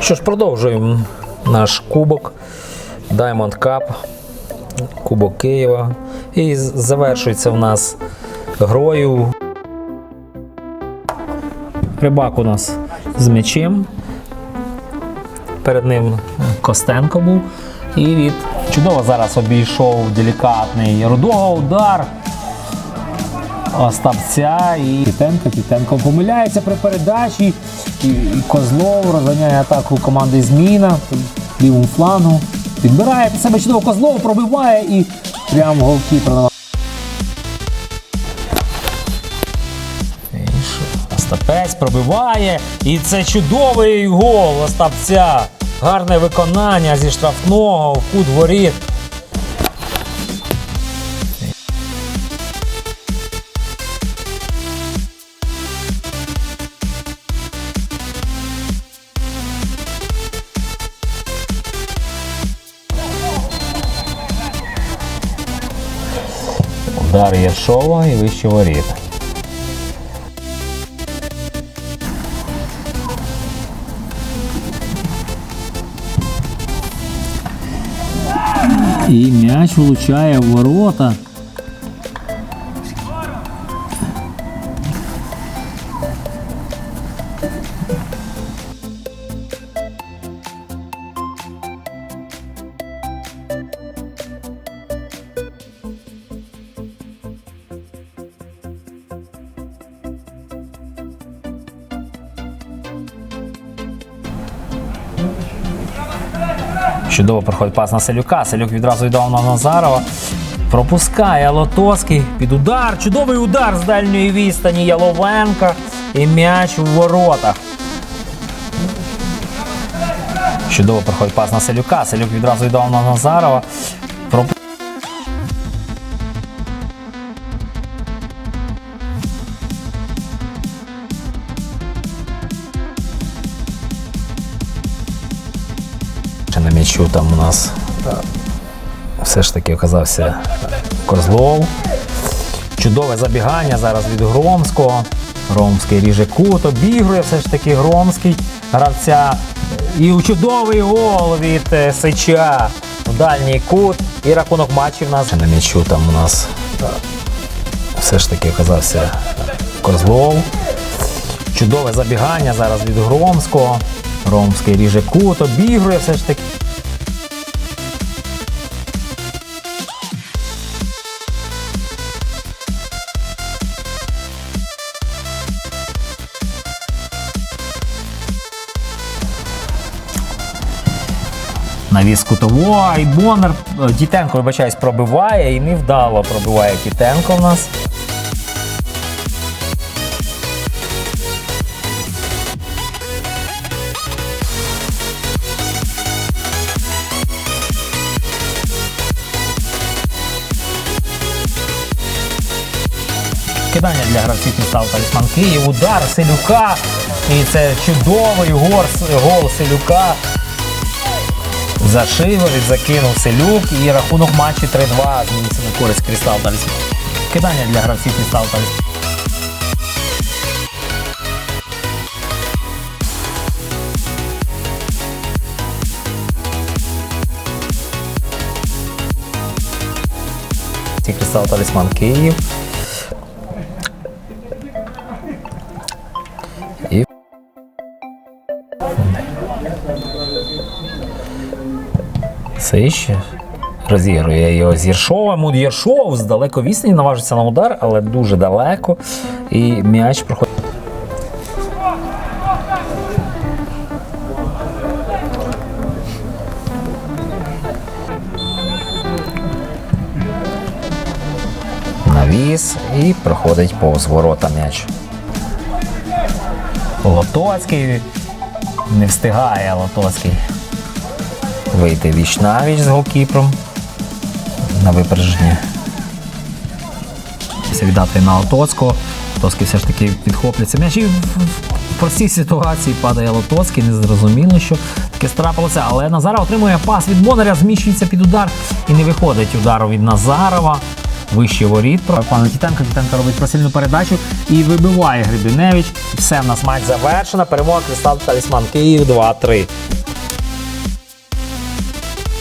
Що ж, продовжуємо наш кубок Diamond Cup, Кубок Києва. І завершується в нас грою. Рибак у нас з м'ячем. Перед ним Костенко був. І від чудово зараз обійшов делікатний рудого удар. Остапця і Тітенко. Тітенко помиляється при передачі. Козлов розганяє атаку команди Зміна лівому флангу. Підбирає під себе чудово Козлов, пробиває і прямо голкіпер на Остапець пробиває. І це чудовий гол Остапця. Гарне виконання зі штрафного в кут воріт. Удар Єршова і вище воріт. І м'яч влучає в ворота. Чудово проходить пас на Селюка. Селюк відразу віддав на Назарова. Пропускає Лотоський під удар. Чудовий удар з дальньої відстані Яловенка. І м'яч у воротах. Чудово проходить пас на Селюка. Селюк відразу віддав на Назарова. М'ячу там у нас все ж таки оказався Козлов. Чудове забігання зараз від Громського. Громський ріже кут, обігрує все ж таки Громський гравця. І чудовий гол від е, Сича в дальній кут. І рахунок матчу в нас. На м'ячу там у нас все ж таки оказався Козлов. Чудове забігання зараз від Громського. Громський ріже кут, обігрує все ж таки. Навіс кутового, і Боннер, е, Дітенко, вибачаюсь, пробиває і невдало пробиває Дітенко в нас. Кидання для гравців підстав талісман Київ, удар Селюка. І це чудовий гол Селюка. За шиворіт закинув Селюк і рахунок матчі 3-2 зміниться на користь Крістал Талісман. Кидання для гравців Крістал Талісман. Кристал Талісман Київ. Сич розігрує його з Єршовим. Єршов з далеко відстані наважиться на удар, але дуже далеко. І м'яч проходить. Навіс і проходить повз ворота м'яч. Лотоцький не встигає Лотоцький вийти віч навіч з голкіпром на випередження. Віддати на Лотоцького. Лотоцький все ж таки підхоплюється м'яч. І в простій ситуації падає Лотоцький, незрозуміло, що таке страпилося. Але Назаров отримує пас від Бонаря, зміщується під удар і не виходить удару від Назарова. вище воріт. Пана Тітенко. Тітенко робить просильну передачу і вибиває Гребіневич. І все, в нас матч завершено. Перемога Кристал Талісман Київ 2-3.